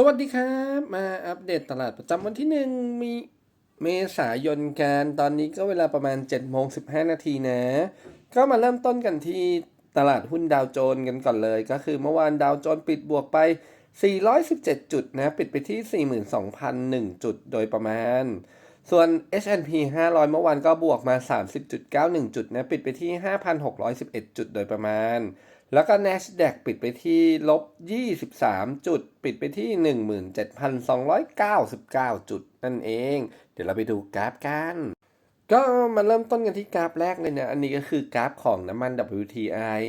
สวัสดีครับ มาอัปเดตตลาดประจำวันที่หนึ่งมีเมษายนกันตอนนี้ก็เวลาประมาณ7โมง15 นาทีนะ ก็มาเริ่มต้นกันที่ตลาดหุ้นดาวโจนส์กันก่อนเลย ก็คือเมื่อวานดาวโจนส์ปิดบวกไป 417 จุดนะ ปิดไปที่ 42,001 จุดโดยประมาณ ส่วน S&P 500 เมื่อวานก็บวกมา 30.91 จุดนะ ปิดไปที่ 5,611 จุดโดยประมาณ แล้วก็ NASDAQ ปิดไปที่ลบ 23 จุด ปิดไปที่ 17,299 จุด นั่นเอง เดี๋ยวเราไปดูกราฟกัน ก็มาเริ่มต้นกันที่กราฟแรกเลยนี่ยอันนี้ก็คือกราฟของน้ำมัน WTI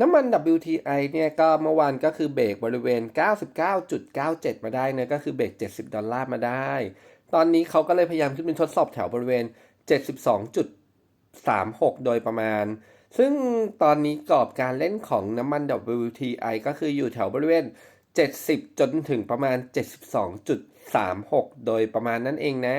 น้ำมัน WTI เนี่ยก็เมื่อวานก็คือเบรกบริเวณ 99.97 มาได้นะก็คือเบรก 70 ดอลลาร์มาได้ ตอนนี้เขาก็เลยพยายามขึ้นเป็นทดสอบแถวบริเวณ 72.36 โดยประมาณ ซึ่งตอนนี้กรอบการเล่นของน้ำมัน WTI ก็คืออยู่แถวบริเวณ 70 จนถึงประมาณ 72.36 โดยประมาณนั้นเองนะ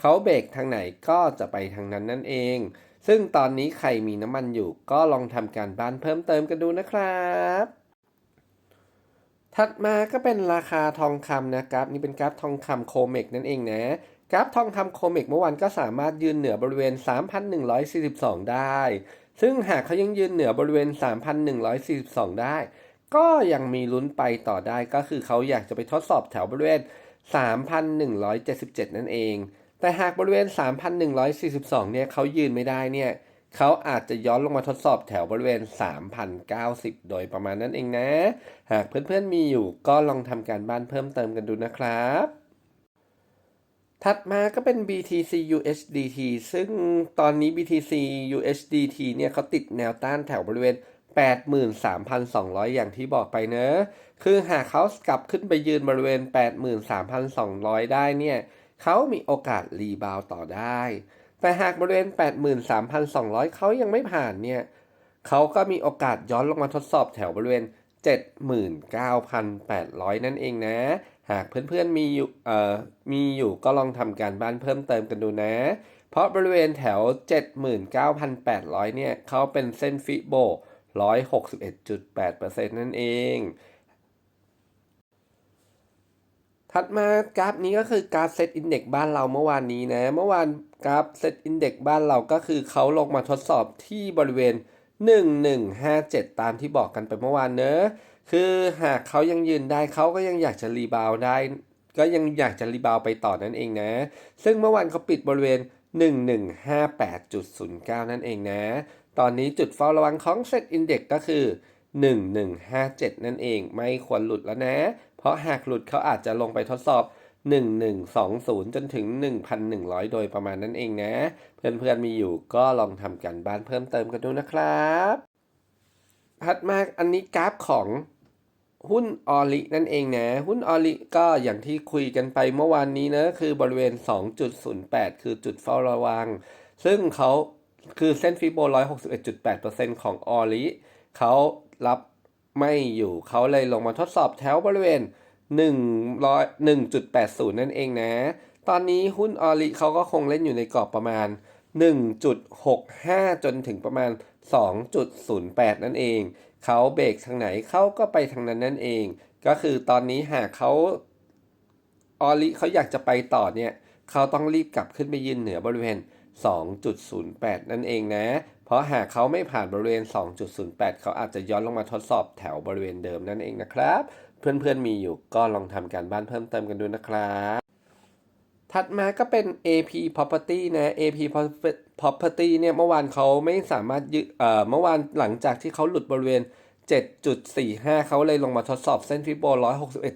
เขาเบรกทางไหนก็จะไปทางนั้นนั่นเอง ซึ่งตอนนี้ใครมีน้ำมันอยู่ก็ลองทำการบ้านเพิ่มเติมกันดูนะครับถัดมาก็เป็นราคาทองคำนะครับ นี่เป็นกราฟทองคำโคเมกนั่นเองนะ กราฟทองคำโคเมกเมื่อวานก็สามารถยืนเหนือบริเวณ 3,142 ได้ ซึ่งหากเขายังยืนเหนือบริเวณ 3,142 ได้ ก็ยังมีลุ้นไปต่อได้ก็คือเขาอยากจะไปทดสอบแถวบริเวณ 3,177 นั่นเอง แต่หากบริเวณ 3,142 เนี่ยเขายืนไม่ได้เนี่ยเขาอาจจะย้อนลงมาทดสอบแถวบริเวณ 3,090 โดยประมาณนั้นเองนะ หากเพื่อนๆมีอยู่ก็ลองทำการบ้านเพิ่มเติมกันดูนะครับ ถัดมาก็เป็น BTC USDT ซึ่งตอนนี้ BTC USDT เนี่ยเขาติดแนวต้านแถวบริเวณ 83,200 อย่างที่บอกไปเนอะ คือหากเขากลับขึ้นไปยืนบริเวณ 83,200 ได้เนี่ยเขามีโอกาสรีบาวต่อได้ แต่หากบริเวณ 83,200 เขายังไม่ผ่านเนี่ยเขาก็มีโอกาสย้อนลงมาทดสอบแถวบริเวณ 79,800 นั่นเองนะ หากเพื่อนๆมีอยู่เอ่อมีอยู่ก็ลองทำการบ้านเพิ่มเติมกันดูนะ เพราะบริเวณแถว 79,800 เนี่ยเขาเป็นเส้นฟิโบ 161.8%นั่นเอง ถัดมากราฟนี้ก็คือกราฟเซตอินเด็กบ้านเราเมื่อวานนี้นะ เมื่อวานกราฟเซตอินเด็กบ้านเราก็คือเขาลงมาทดสอบที่บริเวณ 1157 ตามที่บอกกันไปเมื่อวานเนอะ คือหากเขายังยืนได้เขาก็ยังอยากจะรีบาวได้ ก็ยังอยากจะรีบาวไปต่อนั่นเองนะ ซึ่งเมื่อวานเขาปิดบริเวณ 1158.09 นั่นเองนะ ตอนนี้จุดเฝ้าระวังของเซตอินเด็กก็คือ 1157 นั่นเอง ไม่ควรหลุดแล้วนะ เพราะหากหลุดเขาอาจจะลงไปทดสอบ 1120 จนถึง 1,100 โดยประมาณนั้นเองนะ เพื่อนๆมีอยู่ก็ลองทำกันบ้านเพิ่มเติมกันดูนะครับถัดมาอันนี้กราฟของ หุ้นออลินั่นเองนะ หุ้นออลิก็อย่างที่คุยกันไปเมื่อวานนี้นะ คือบริเวณ 2.08 คือจุดเฝ้าระวัง ซึ่งเขาคือเส้นฟิโบ 161.8%ของออลิเขารับไม่อยู่เขาเลยลงมาทดสอบแถวบริเวณ 100 1.80 นั่นเองนะ ตอนนี้หุ้นออลิเขาก็คงเล่นอยู่ในกรอบประมาณ 1.65 จนถึงประมาณ 2.08 นั่นเอง เขาเบรกทางไหนเขาก็ไปทางนั้นนั่นเอง ก็คือตอนนี้หากเขาออลิเขาอยากจะไปต่อเนี่ย เขาต้องรีบกลับขึ้นไปยืนเหนือบริเวณ 2.08 นั่นเองนะ เพราะหากเขาไม่ผ่านบริเวณ 2.08 เขาอาจจะย้อนลงมาทดสอบแถวบริเวณเดิมนั่นเองนะครับ เพื่อนๆมีอยู่ก็ลองทำการบ้านเพิ่มเติมกันดูนะครับ ถัดมาก็เป็น AP Property นะ AP Property เนี่ยเมื่อวานเขาไม่สามารถยึดเอ่อเมื่อวานหลังจากที่เขาหลุดบริเวณ 7.45 เขาเลยลงมาทดสอบเส้นฟิโบ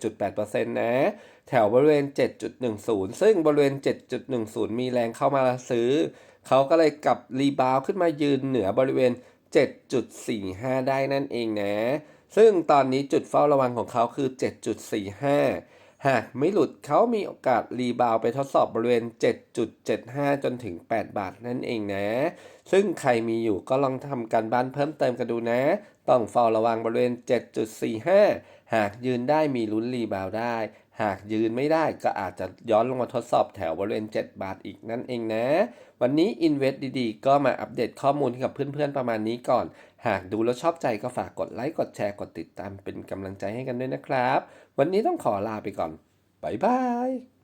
161.8%นะ แถวบริเวณ 7.10 ซึ่งบริเวณ 7.10 มีแรงเข้ามาซื้อ เขาก็เลยกลับรีบาวขึ้นมายืนเหนือบริเวณ 7.45 ได้นั่นเองนะ ซึ่งตอนนี้จุดเฝ้าระวังของเขาคือ 7.45 หากไม่หลุดเขามีโอกาสรีบาวไปทดสอบบริเวณ 7.75 จนถึง 8 บาทนั่นเองนะ ซึ่งใครมีอยู่ก็ลองทำการบ้านเพิ่มเติมกันดูนะต้องเฝ้าระวังบริเวณ 7.45 หากยืนได้มีลุ้นรีบาวได้ หากยืนไม่ได้ก็อาจจะย้อนลงมาทดสอบแถวบริเวณ 7 บาทอีกนั่นเองนะ วันนี้ Invest ดีๆ ก็มาอัปเดตข้อมูลกับเพื่อนๆประมาณนี้ก่อน หากดูแล้วชอบใจก็ฝากกดไลค์กดแชร์กดติดตามเป็นกำลังใจให้กันด้วยนะครับ วันนี้ต้องขอลาไปก่อนบ๊ายบาย